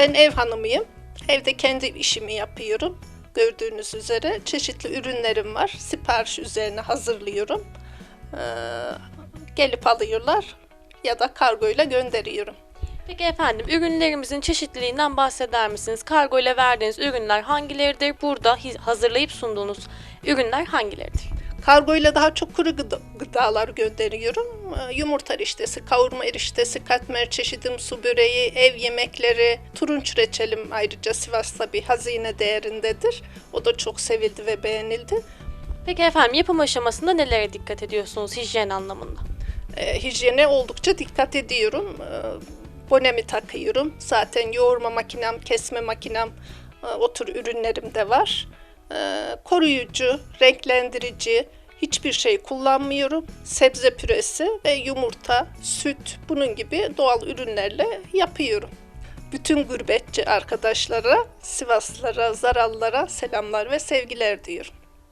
Ben ev hanımıyım. Evde kendi işimi yapıyorum. Gördüğünüz üzere çeşitli ürünlerim var. Sipariş üzerine hazırlıyorum. Ee, gelip alıyorlar ya da kargoyla gönderiyorum. Peki efendim ürünlerimizin çeşitliliğinden bahseder misiniz? Kargo ile verdiğiniz ürünler hangileridir? Burada hazırlayıp sunduğunuz ürünler hangileridir? Kargoyla daha çok kuru gıda- gıdalar gönderiyorum. Ee, Yumurta eriştesi, kavurma eriştesi, katmer çeşidim, su böreği, ev yemekleri, turunç reçelim ayrıca Sivas'ta bir hazine değerindedir. O da çok sevildi ve beğenildi. Peki efendim yapım aşamasında nelere dikkat ediyorsunuz hijyen anlamında? E, hijyene oldukça dikkat ediyorum. E, bonemi takıyorum. Zaten yoğurma makinem, kesme makinem, e, o tür ürünlerim de var. E, koruyucu, renklendirici hiçbir şey kullanmıyorum. Sebze püresi ve yumurta, süt bunun gibi doğal ürünlerle yapıyorum. Bütün gurbetçi arkadaşlara, Sivaslılara, Zarallara selamlar ve sevgiler diyorum.